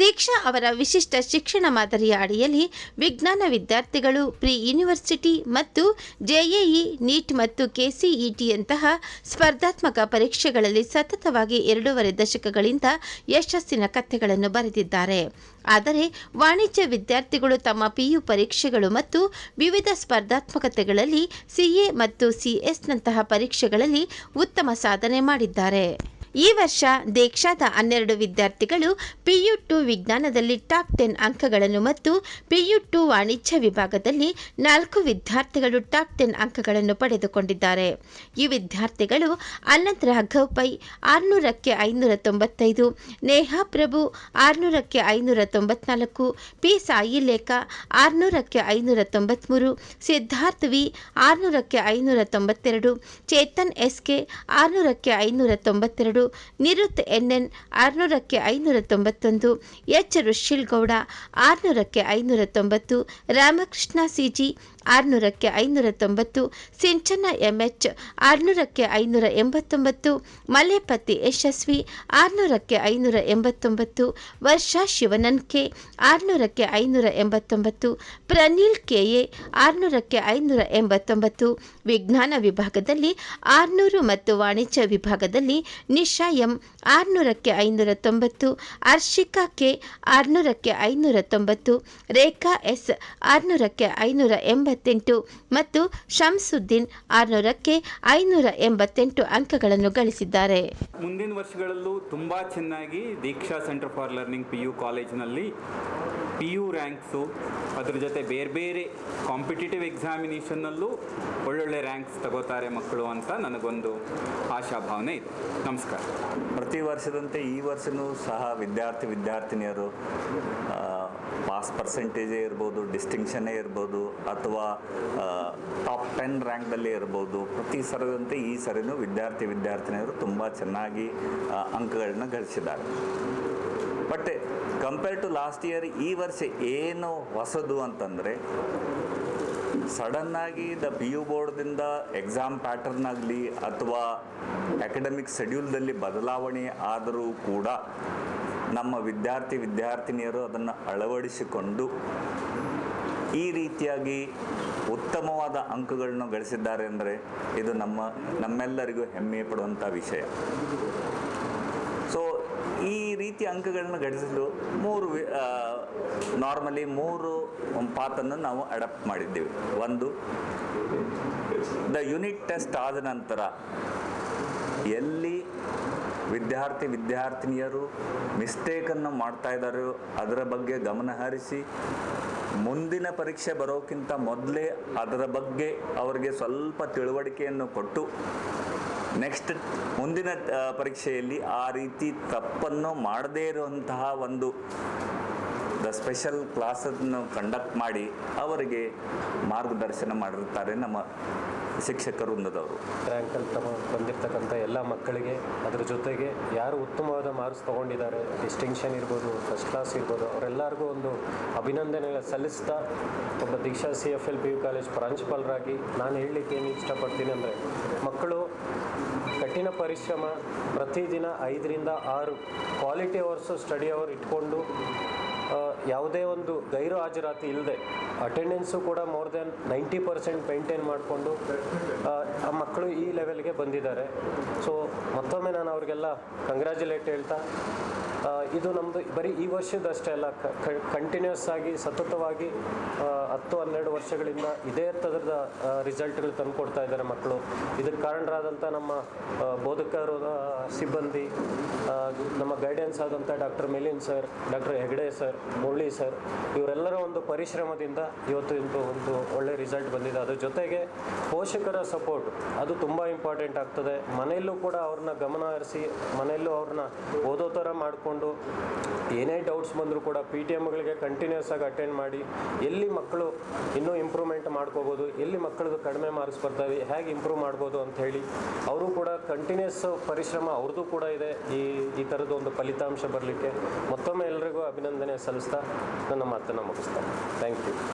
ದೀಕ್ಷಾ ಅವರ ವಿಶಿಷ್ಟ ಶಿಕ್ಷಣ ಮಾದರಿಯ ಅಡಿಯಲ್ಲಿ ವಿಜ್ಞಾನ ವಿದ್ಯಾರ್ಥಿಗಳು ಪ್ರಿ ಯೂನಿವರ್ಸಿಟಿ ಮತ್ತು ಜೆಎಇ, ನೀಟ್ ಮತ್ತು ಕೆಸಿಇಟಿಯಂತಹ ಸ್ಪರ್ಧಾತ್ಮಕ ಪರೀಕ್ಷೆಗಳಲ್ಲಿ ಸತತವಾಗಿ ಎರಡೂವರೆ ದಶಕಗಳಿಂದ ಯಶಸ್ಸಿನ ಕಥೆಗಳನ್ನು ಬರೆದಿದ್ದಾರೆ. ಆದರೆ ವಾಣಿಜ್ಯ ವಿದ್ಯಾರ್ಥಿಗಳು ತಮ್ಮ ಪಿಯು ಪರೀಕ್ಷೆಗಳು ಮತ್ತು ವಿವಿಧ ಸ್ಪರ್ಧಾತ್ಮಕತೆಗಳಲ್ಲಿ ಸಿಎ ಮತ್ತು ಸಿಎಸ್ನಂತಹ ಪರೀಕ್ಷೆಗಳಲ್ಲಿ ಉತ್ತಮ ಸಾಧನೆ ಮಾಡಿದ್ದಾರೆ. ಈ ವರ್ಷ ದೇಕ್ಷಾದ ಹನ್ನೆರಡು ವಿದ್ಯಾರ್ಥಿಗಳು ಪಿಯು ಟು ವಿಜ್ಞಾನದಲ್ಲಿ ಟಾಪ್ ಟೆನ್ ಅಂಕಗಳನ್ನು ಮತ್ತು ಪಿಯು ಟು ವಾಣಿಜ್ಯ ವಿಭಾಗದಲ್ಲಿ ನಾಲ್ಕು ವಿದ್ಯಾರ್ಥಿಗಳು ಟಾಪ್ ಟೆನ್ ಅಂಕಗಳನ್ನು ಪಡೆದುಕೊಂಡಿದ್ದಾರೆ. ಈ ವಿದ್ಯಾರ್ಥಿಗಳು ಅನಂತ್ ರಾಘವ್ ಪೈ ಆರುನೂರಕ್ಕೆ ಐನೂರ ತೊಂಬತ್ತೈದು ನೇಹಾ ಪ್ರಭು ಆರುನೂರಕ್ಕೆ ಐನೂರ ತೊಂಬತ್ನಾಲ್ಕು ಪಿ ಸಾಯಿ ಲೇಖ ಆರುನೂರಕ್ಕೆ ಐನೂರ ತೊಂಬತ್ಮೂರು ಸಿದ್ಧಾರ್ಥ್ ವಿ ಆರುನೂರಕ್ಕೆ ಐನೂರ ತೊಂಬತ್ತೆರಡು ಚೇತನ್ ಎಸ್ ಕೆ ಆರುನೂರಕ್ಕೆ ಐನೂರ ತೊಂಬತ್ತೆರಡು ನಿರುತ್ ಎನ್ ಎನ್ ಆರುನೂರಕ್ಕೆ ಐನೂರ ತೊಂಬತ್ತೊಂದು ಎಚ್ ರುಶಿಲ್ ಗೌಡ ಆರುನೂರಕ್ಕೆ ಐನೂರ ತೊಂಬತ್ತು ರಾಮಕೃಷ್ಣ ಸಿಜಿ ಆರುನೂರಕ್ಕೆ ಐನೂರ ತೊಂಬತ್ತು ಸಿಂಚನ ಎಂಎಚ್ ಆರುನೂರಕ್ಕೆ ಐನೂರ ಎಂಬತ್ತೊಂಬತ್ತು ಮಲೆಪತಿ ಯಶಸ್ವಿ ಆರುನೂರಕ್ಕೆ ಐನೂರ ಎಂಬತ್ತೊಂಬತ್ತು ವರ್ಷಾ ಶಿವನನ್ಕೆ ಆರುನೂರಕ್ಕೆ ಐನೂರ ಎಂಬತ್ತೊಂಬತ್ತು ಪ್ರನೀಲ್ ಕೆಎ ಆರುನೂರಕ್ಕೆ ಐನೂರ ಎಂಬತ್ತೊಂಬತ್ತು ವಿಜ್ಞಾನ ವಿಭಾಗದಲ್ಲಿ ಆರುನೂರು ಮತ್ತು ವಾಣಿಜ್ಯ ವಿಭಾಗದಲ್ಲಿ ನಿಶಾ ಎಂ ಆರುನೂರಕ್ಕೆ ಐನೂರ ತೊಂಬತ್ತು ಹರ್ಷಿಕಾ ಕೆ ಆರುನೂರಕ್ಕೆ ಐನೂರ ತೊಂಬತ್ತು ರೇಖಾ ಎಸ್ ಆರುನೂರಕ್ಕೆ ಐನೂರ ಎಂಬತ್ತೆಂಟು ಮತ್ತು ಶಂಸುದ್ದೀನ್ ಆರುನೂರಕ್ಕೆ ಐನೂರ ಎಂಬತ್ತೆಂಟು ಅಂಕಗಳನ್ನು ಗಳಿಸಿದ್ದಾರೆ. ಮುಂದಿನ ವರ್ಷಗಳಲ್ಲೂ ತುಂಬ ಚೆನ್ನಾಗಿ Deeksha centre for learning P U ಕಾಲೇಜ್ನಲ್ಲಿ ಪಿ ಯು ರ್ಯಾಂಕ್ಸು ಅದ್ರ ಜೊತೆ ಬೇರೆ ಬೇರೆ ಕಾಂಪಿಟೇಟಿವ್ ಎಕ್ಸಾಮಿನೇಷನ್ನಲ್ಲೂ ಒಳ್ಳೊಳ್ಳೆ ರ್ಯಾಂಕ್ಸ್ ತಗೋತಾರೆ ಮಕ್ಕಳು ಅಂತ ನನಗೊಂದು ಆಶಾಭಾವನೆ ಇದೆ. ನಮಸ್ಕಾರ. ಪ್ರತಿ ವರ್ಷದಂತೆ ಈ ವರ್ಷವೂ ಸಹ ವಿದ್ಯಾರ್ಥಿ ವಿದ್ಯಾರ್ಥಿನಿಯರು ಪಾಸ್ ಪರ್ಸೆಂಟೇಜೇ ಇರ್ಬೋದು ಡಿಸ್ಟಿಂಕ್ಷನ್ನೇ ಇರ್ಬೋದು, ಅಥವಾ ಟಾಪ್ ಟೆನ್ ರ್ಯಾಂಕ್ದಲ್ಲೇ ಇರ್ಬೋದು, ಪ್ರತಿ ಸರದಂತೆ ಈ ಸರಿನೂ ವಿದ್ಯಾರ್ಥಿ, ವಿದ್ಯಾರ್ಥಿನಿಯರು ತುಂಬ ಚೆನ್ನಾಗಿ ಅಂಕಗಳನ್ನ ಗಳಿಸಿದ್ದಾರೆ. But compare to last year ಈ ವರ್ಷ ಏನು ಹೊಸದು ಅಂತಂದರೆ, ಸಡನ್ನಾಗಿ ದ ಪಿ ಯು ಬೋರ್ಡ್ದಿಂದ ಎಕ್ಸಾಮ್ ಪ್ಯಾಟರ್ನ್ ಆಗಲಿ ಅಥವಾ ಅಕಾಡೆಮಿಕ್ ಶೆಡ್ಯೂಲ್ದಲ್ಲಿ ಬದಲಾವಣೆ ಆದರೂ ಕೂಡ ನಮ್ಮ ವಿದ್ಯಾರ್ಥಿ ವಿದ್ಯಾರ್ಥಿನಿಯರು ಅದನ್ನು ಅಳವಡಿಸಿಕೊಂಡು ಈ ರೀತಿಯಾಗಿ ಉತ್ತಮವಾದ ಅಂಕಗಳನ್ನು ಗಳಿಸಿದ್ದಾರೆ ಅಂದರೆ ಇದು ನಮ್ಮ ನಮ್ಮೆಲ್ಲರಿಗೂ ಹೆಮ್ಮೆ ಪಡುವಂಥ ವಿಷಯ. ಸೊ ಈ ರೀತಿ ಅಂಕಗಳನ್ನು ಗಳಿಸಲು ಮೂರು ನಾರ್ಮಲಿ ಮೂರು ಪಾತನ್ನು ನಾವು ಅಡಾಪ್ಟ್ ಮಾಡಿದ್ದೇವೆ. ಒಂದು ದ ಯೂನಿಟ್ ಟೆಸ್ಟ್ ಆದ ನಂತರ ಎಲ್ಲಿ ವಿದ್ಯಾರ್ಥಿ ವಿದ್ಯಾರ್ಥಿನಿಯರು ಮಿಸ್ಟೇಕನ್ನು ಮಾಡ್ತಾ ಇದ್ದಾರೋ. ಅದರ ಬಗ್ಗೆ ಗಮನ ಹರಿಸಿ, ಮುಂದಿನ ಪರೀಕ್ಷೆ ಬರೋಕ್ಕಿಂತ ಮೊದಲೇ ಅದರ ಬಗ್ಗೆ ಅವರಿಗೆ ಸ್ವಲ್ಪ ತಿಳುವಳಿಕೆಯನ್ನು ಕೊಟ್ಟು, ನೆಕ್ಸ್ಟ್ ಮುಂದಿನ ಪರೀಕ್ಷೆಯಲ್ಲಿ ಆ ರೀತಿ ತಪ್ಪನ್ನು ಮಾಡದೇ ಇರುವಂತಹ ಒಂದು, ದ ಸ್ಪೆಷಲ್ ಕ್ಲಾಸನ್ನು ಕಂಡಕ್ಟ್ ಮಾಡಿ ಅವರಿಗೆ ಮಾರ್ಗದರ್ಶನ ಮಾಡಿರ್ತಾರೆ ನಮ್ಮ ಶಿಕ್ಷಕರು ವೃಂದದವರು ರ್ಯಾಂಕಲ್ಲಿ ತಮ್ಮ ಬಂದಿರತಕ್ಕಂಥ ಎಲ್ಲ ಮಕ್ಕಳಿಗೆ ಅದರ ಜೊತೆಗೆ ಯಾರು ಉತ್ತಮವಾದ ಮಾರ್ಕ್ಸ್ ತಗೊಂಡಿದ್ದಾರೆ ಡಿಸ್ಟಿಂಕ್ಷನ್ ಇರ್ಬೋದು ಫಸ್ಟ್ ಕ್ಲಾಸ್ ಇರ್ಬೋದು, ಅವರೆಲ್ಲರಿಗೂ ಒಂದು ಅಭಿನಂದನೆ ಸಲ್ಲಿಸ್ತಾ ಒಬ್ಬ Deeksha C F L P U college ಪ್ರಾಂಶುಪಾಲರಾಗಿ ನಾನು ಹೇಳಲಿಕ್ಕೆ ಏನು ಇಷ್ಟಪಡ್ತೀನಿ ಅಂದರೆ, ಮಕ್ಕಳು ಕಠಿಣ ಪರಿಶ್ರಮ ಪ್ರತಿದಿನ ಐದರಿಂದ ಆರು ಕ್ವಾಲಿಟಿ ಅವರ್ಸು ಸ್ಟಡಿ ಅವರ್ ಇಟ್ಕೊಂಡು ಯಾವುದೇ ಒಂದು ಗೈರು ಹಾಜರಾತಿ ಇಲ್ಲದೆ ಅಟೆಂಡೆನ್ಸು ಕೂಡ more than ninety percent maintain ಮಾಡಿಕೊಂಡು, ಆ ಮಕ್ಕಳು ಈ ಲೆವೆಲ್ಗೆ ಬಂದಿದ್ದಾರೆ. ಸೊ ಮತ್ತೊಮ್ಮೆ ನಾನು ಅವ್ರಿಗೆಲ್ಲ ಕಂಗ್ರ್ಯಾಚುಲೇಟ್ ಹೇಳ್ತಾ ಇದು ನಮ್ಮದು ಬರೀ ಈ ವರ್ಷದಷ್ಟೇ ಅಲ್ಲ ಕಂಟಿನ್ಯೂಸ್ ಆಗಿ, ಸತತವಾಗಿ ಹತ್ತು ಹನ್ನೆರಡು ವರ್ಷಗಳಿಂದ ಇದೇ ಥರದ ರಿಸಲ್ಟ್ಗಳು ತಂದು ಕೊಡ್ತಾ ಇದ್ದಾರೆ ಮಕ್ಕಳು. ಇದಕ್ಕೆ ಕಾರಣರಾದಂಥ ನಮ್ಮ ಬೋಧಕರು ಸಿಬ್ಬಂದಿ ನಮ್ಮ ಗೈಡೆನ್ಸ್ ಆದಂಥ doctor Milin sir doctor Hegde sir Murali sir, ಇವರೆಲ್ಲರ ಒಂದು ಪರಿಶ್ರಮದಿಂದ ಇವತ್ತು ಇಂದು ಒಂದು ಒಳ್ಳೆ ರಿಸಲ್ಟ್ ಬಂದಿದೆ. ಅದ್ರ ಜೊತೆಗೆ ಪೋಷಕರ ಸಪೋರ್ಟ್ ಅದು ತುಂಬ ಇಂಪಾರ್ಟೆಂಟ್ ಆಗ್ತದೆ. ಮನೆಯಲ್ಲೂ ಕೂಡ ಅವ್ರನ್ನ ಗಮನ ಹರಿಸಿ, ಮನೆಯಲ್ಲೂ ಅವ್ರನ್ನ ಓದೋ ಥರ ಮಾಡಿಕೊಂಡು, ಏನೇ ಡೌಟ್ಸ್ ಬಂದರೂ ಕೂಡ ಪಿ ಟಿ ಎಮ್ಗಳಿಗೆ ಕಂಟಿನ್ಯೂಸ್ ಆಗಿ ಅಟೆಂಡ್ ಮಾಡಿ, ಎಲ್ಲಿ ಮಕ್ಕಳು ಇನ್ನೂ ಇಂಪ್ರೂವ್ಮೆಂಟ್ ಮಾಡ್ಕೋಬೋದು, ಎಲ್ಲಿ ಮಕ್ಕಳದು ಕಡಿಮೆ ಮಾರ್ಕ್ಸ್ ಬರ್ತಾವೆ, ಹೇಗೆ ಇಂಪ್ರೂವ್ ಮಾಡ್ಬೋದು ಅಂತ ಹೇಳಿ, ಅವರು ಕೂಡ ಕಂಟಿನ್ಯೂಸ್ ಪರಿಶ್ರಮ ಅವ್ರದ್ದು ಕೂಡ ಇದೆ. ಈ ಈ ಥರದ್ದು ಒಂದು ಫಲಿತಾಂಶ ಬರಲಿಕ್ಕೆ ಮತ್ತೊಮ್ಮೆ ಅಭಿನಂದನೆ ಸಲ್ಲಿಸ್ತಾ ನನ್ನ ಮಾತನ್ನು ಮುಗಿಸ್ತಾ. Thank you